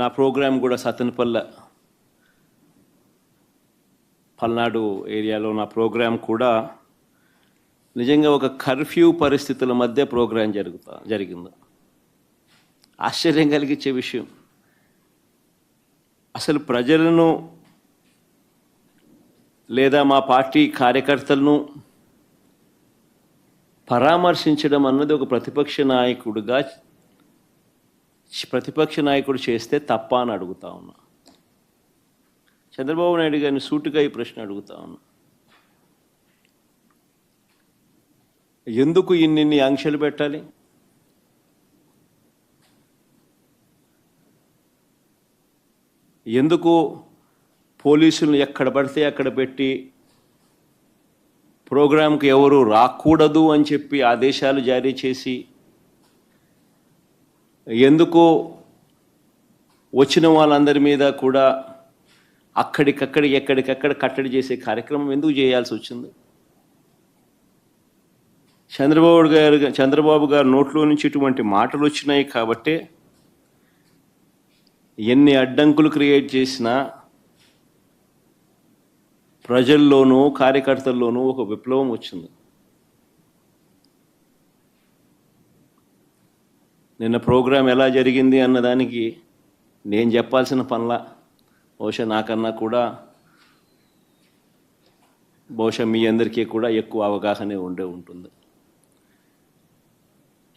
నా ప్రోగ్రాం కూడా సతనపల్ల పల్నాడు ఏరియాలో నా ప్రోగ్రాం కూడా నిజంగా ఒక కర్ఫ్యూ పరిస్థితుల మధ్య ప్రోగ్రాం జరుగుతా జరిగింది. ఆశ్చర్యం కలిగించే విషయం అసలు ప్రజలను లేదా మా పార్టీ కార్యకర్తలను పరామర్శించడం అన్నది ఒక ప్రతిపక్ష నాయకుడిగా ప్రతిపక్ష నాయకుడు చేస్తే తప్ప అని అడుగుతా ఉన్నా. చంద్రబాబు నాయుడు గారిని సూటిగా ఈ ప్రశ్న అడుగుతా ఉన్నా. ఎందుకు ఇన్నిన్ని ఆంక్షలు పెట్టాలి? ఎందుకు పోలీసులను ఎక్కడ పడితే అక్కడ పెట్టి ప్రోగ్రాంకి ఎవరు రాకూడదు అని చెప్పి ఆదేశాలు జారీ చేసి ఎందుకో వచ్చిన వాళ్ళందరి మీద కూడా అక్కడికక్కడ ఎక్కడికక్కడ కట్టడి చేసే కార్యక్రమం ఎందుకు చేయాల్సి వచ్చింది? చంద్రబాబు గారు చంద్రబాబు గారు నోట్లో నుంచి ఇటువంటి మాటలు వచ్చినాయి కాబట్టే ఎన్ని అడ్డంకులు క్రియేట్ చేసినా ప్రజల్లోనూ కార్యకర్తల్లోనూ ఒక విప్లవం వచ్చింది. నిన్న ప్రోగ్రాం ఎలా జరిగింది అన్నదానికి నేను చెప్పాల్సిన పనుల బహుశా నాకన్నా కూడా బహుశా మీ అందరికీ కూడా ఎక్కువ అవగాహన ఉండే ఉంటుంది.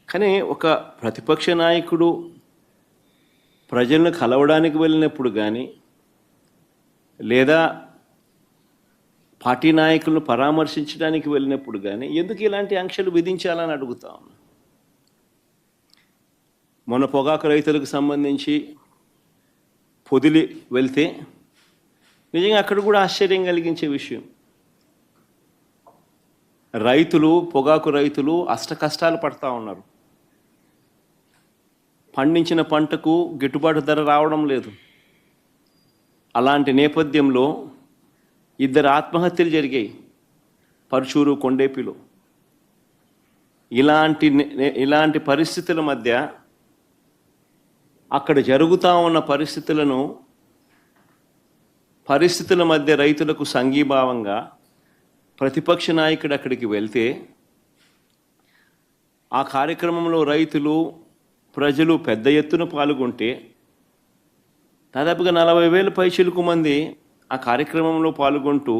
కానీ ఒక ప్రతిపక్ష నాయకుడు ప్రజలను కలవడానికి వెళ్ళినప్పుడు కానీ లేదా పార్టీ నాయకులను పరామర్శించడానికి వెళ్ళినప్పుడు కానీ ఎందుకు ఇలాంటి ఆంక్షలు విధించాలని అడుగుతా మన పొగాకు రైతులకు సంబంధించి పొదిలి వెళ్తే నిజంగా అక్కడ కూడా ఆశ్చర్యం కలిగించే విషయం. రైతులు పొగాకు రైతులు అష్ట కష్టాలు పడతా ఉన్నారు. పండించిన పంటకు గిట్టుబాటు ధర రావడం లేదు. అలాంటి నేపథ్యంలో ఇద్దరు ఆత్మహత్యలు జరిగాయి. పరుచూరు కొండేపిలో. ఇలాంటి నే- ఇలాంటి పరిస్థితుల మధ్య అక్కడ జరుగుతూ ఉన్న పరిస్థితులను పరిస్థితుల మధ్య రైతులకు సంఘీభావంగా ప్రతిపక్ష నాయకుడు అక్కడికి వెళ్తే ఆ కార్యక్రమంలో రైతులు ప్రజలు పెద్ద ఎత్తున పాల్గొంటే దాదాపుగా నలభై వేల పైచిలకు మంది ఆ కార్యక్రమంలో పాల్గొంటూ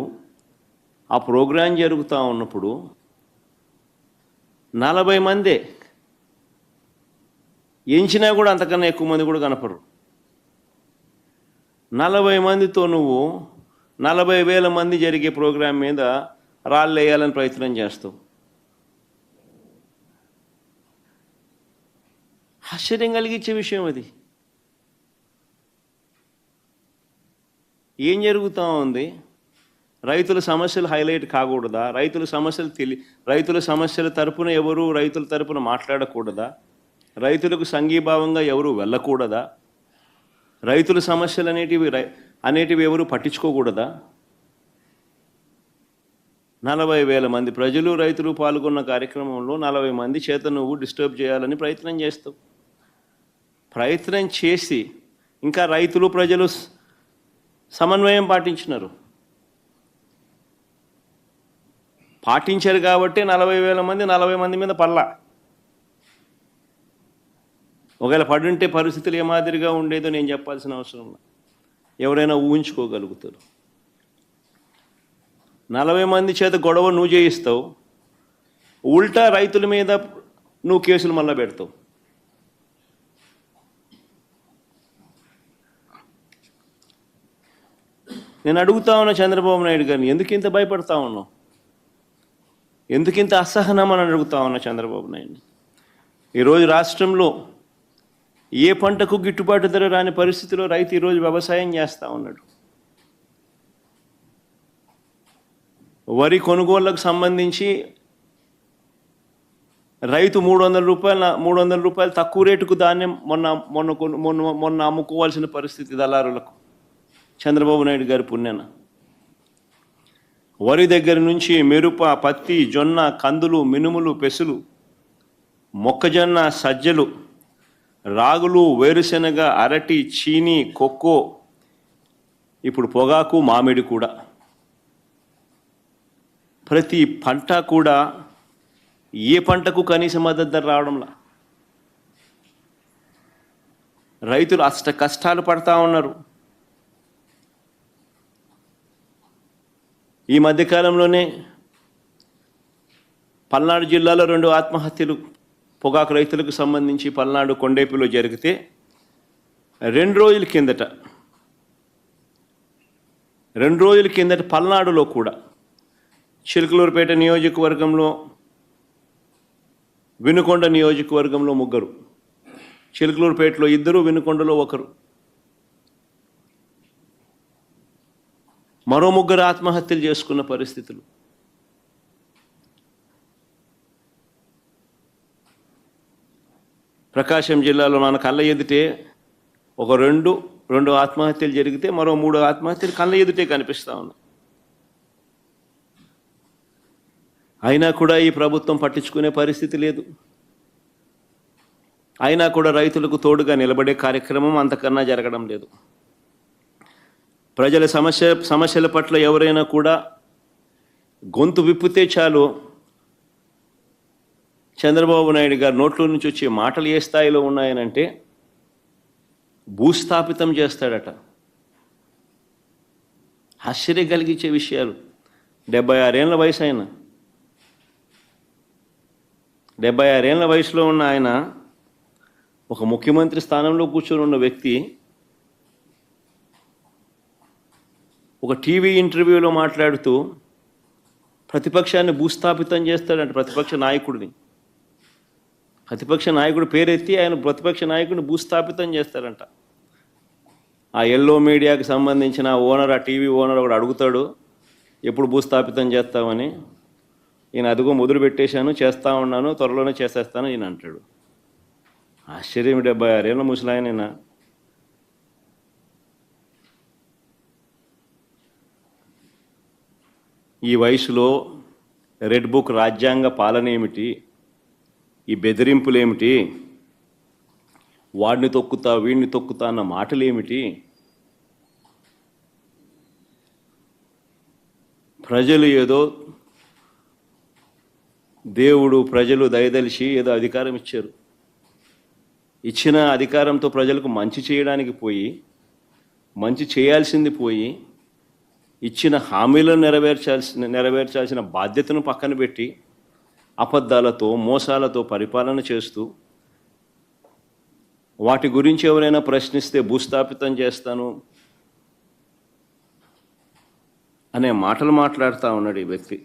ఆ ప్రోగ్రాం జరుగుతూ ఉన్నప్పుడు నలభై మందే ఎంచినా కూడా అంతకన్నా ఎక్కువ మంది కూడా కనపడరు. నలభై మందితో నువ్వు నలభై వేల మంది జరిగే ప్రోగ్రాం మీద రాళ్ళు వేయాలని ప్రయత్నం చేస్తావు. ఆశ్చర్యం కలిగించే విషయం అది. ఏం జరుగుతూ ఉంది? రైతుల సమస్యలు హైలైట్ కాకూడదా? రైతుల సమస్యలు తెలి రైతుల సమస్యల తరపున ఎవరు రైతుల తరపున మాట్లాడకూడదా? రైతులకు సంఘీభావంగా ఎవరు వెళ్ళకూడదా? రైతుల సమస్యలు అనేటివి రై అనేటివి ఎవరు పట్టించుకోకూడదా? నలభై వేల మంది ప్రజలు రైతులు పాల్గొన్న కార్యక్రమంలో నలభై మంది చేత నువ్వు డిస్టర్బ్ చేయాలని ప్రయత్నం చేస్తావు. ప్రయత్నం చేసి ఇంకా రైతులు ప్రజలు సమన్వయం పాటించినారు. పాటించారు కాబట్టి నలభై వేల మంది నలభై మంది మీద పల్లా ఒకవేళ పడుంటే పరిస్థితులు ఏ మాదిరిగా ఉండేదో నేను చెప్పాల్సిన అవసరం ఎవరైనా ఊహించుకోగలుగుతారు. నలభై మంది చేత గొడవ నువ్వు చేయిస్తావు. ఉల్టా రైతుల మీద నువ్వు కేసులు మళ్ళా పెడతావు. నేను అడుగుతా ఉన్నా చంద్రబాబు నాయుడు గారిని ఎందుకు ఇంత భయపడతా ఉన్నావు? ఎందుకు ఇంత అసహనం అని అడుగుతా ఉన్నా చంద్రబాబు నాయుడిని ఈరోజు రాష్ట్రంలో ఏ పంటకు గిట్టుబాటు ధర రాని పరిస్థితిలో రైతు ఈరోజు వ్యవసాయం చేస్తూ ఉన్నాడు. వరి కొనుగోళ్ళకు సంబంధించి రైతు మూడు వందల రూపాయల మూడు వందల రూపాయలు తక్కువ రేటుకు ధాన్యం మొన్న మొన్న కొను- మొన్న మొన్న అమ్ముకోవాల్సిన పరిస్థితి దళారులకు. చంద్రబాబు నాయుడు గారి పుణ్యాన. వరి దగ్గర నుంచి మెరుప పత్తి జొన్న కందులు మినుములు పెసులు మొక్కజొన్న సజ్జలు రాగులు వేరుశెనగ అరటి చీని కొక్కో ఇప్పుడు పొగాకు మామిడి కూడా. ప్రతి పంట కూడా ఏ పంటకు కనీస మద్దతు ధర రావడంలా? రైతులు అష్ట కష్టాలు పడతా ఉన్నారు. ఈ మధ్యకాలంలోనే పల్నాడు జిల్లాలో రెండు ఆత్మహత్యలు పొగాకు రైతులకు సంబంధించి పల్నాడు కొండేపిలో జరిగితే రెండు రోజుల కిందట రెండు రోజుల కిందట పల్నాడులో కూడా చిలుకలూరుపేట నియోజకవర్గంలో వినుకొండ నియోజకవర్గంలో ముగ్గురు చిలుకలూరుపేటలో ఇద్దరు వినుకొండలో ఒకరు. మరో ముగ్గురు ఆత్మహత్యలు చేసుకున్న పరిస్థితులు. ప్రకాశం జిల్లాలో మన కళ్ళ ఎదుటే ఒక రెండు రెండు ఆత్మహత్యలు జరిగితే మరో మూడు ఆత్మహత్యలు కళ్ళ ఎదుటే కనిపిస్తా ఉన్నాయి. అయినా కూడా ఈ ప్రభుత్వం పట్టించుకునే పరిస్థితి లేదు. అయినా కూడా రైతులకు తోడుగా నిలబడే కార్యక్రమం అంతకన్నా జరగడం లేదు. ప్రజల సమస్య సమస్యల పట్ల ఎవరైనా కూడా గొంతు విప్పితే చాలు. చంద్రబాబు నాయుడు గారు నోట్లో నుంచి వచ్చే మాటలు ఏ స్థాయిలో ఉన్నాయనంటే భూస్థాపితం చేస్తాడట. ఆశ్చర్యం కలిగించే విషయాలు. డెబ్బై ఆరేళ్ళ వయసు ఆయన డెబ్బై ఆరేళ్ళ వయసులో ఉన్న ఆయన ఒక ముఖ్యమంత్రి స్థానంలో కూర్చొని ఉన్న వ్యక్తి ఒక టీవీ ఇంటర్వ్యూలో మాట్లాడుతూ ప్రతిపక్షాన్ని భూస్థాపితం చేస్తాడంట ప్రతిపక్ష నాయకుడిని. ప్రతిపక్ష నాయకుడు పేరెత్తి ఆయన ప్రతిపక్ష నాయకుడిని భూస్థాపితం చేస్తారంట. ఆ ఎల్లో మీడియాకి సంబంధించిన ఓనర్ ఆ టీవీ ఓనర్ ఒకడు అడుగుతాడు ఎప్పుడు భూస్థాపితం చేస్తామని ఈయన అదిగో మొదలు పెట్టేశాను చేస్తా ఉన్నాను త్వరలోనే చేసేస్తాను ఈయన అంటాడు. ఆశ్చర్యం డెబ్బై ఆరేళ్ళ ముసలాయన ఈ వయసులో రెడ్ బుక్ రాజ్యాంగ పాలన ఏమిటి? ఈ బెదిరింపులు ఏమిటి వాడిని తొక్కుతా వీడిని తొక్కుతా అన్న మాటలు ఏమిటి ప్రజలు ఏదో దేవుడు ప్రజలు దయదలిచి ఏదో అధికారం ఇచ్చారు. ఇచ్చిన అధికారంతో ప్రజలకు మంచి చేయడానికి పోయి మంచి చేయాల్సింది పోయి ఇచ్చిన హామీలను నెరవేర్చాల్సిన నెరవేర్చాల్సిన బాధ్యతను పక్కన పెట్టి అబద్ధాలతో మోసాలతో పరిపాలన చేస్తూ వాటి గురించి ఎవరైనా ప్రశ్నిస్తే భూస్థాపితం చేస్తాను అనే మాటలు మాట్లాడుతూ ఉన్నాడు ఈ వ్యక్తి.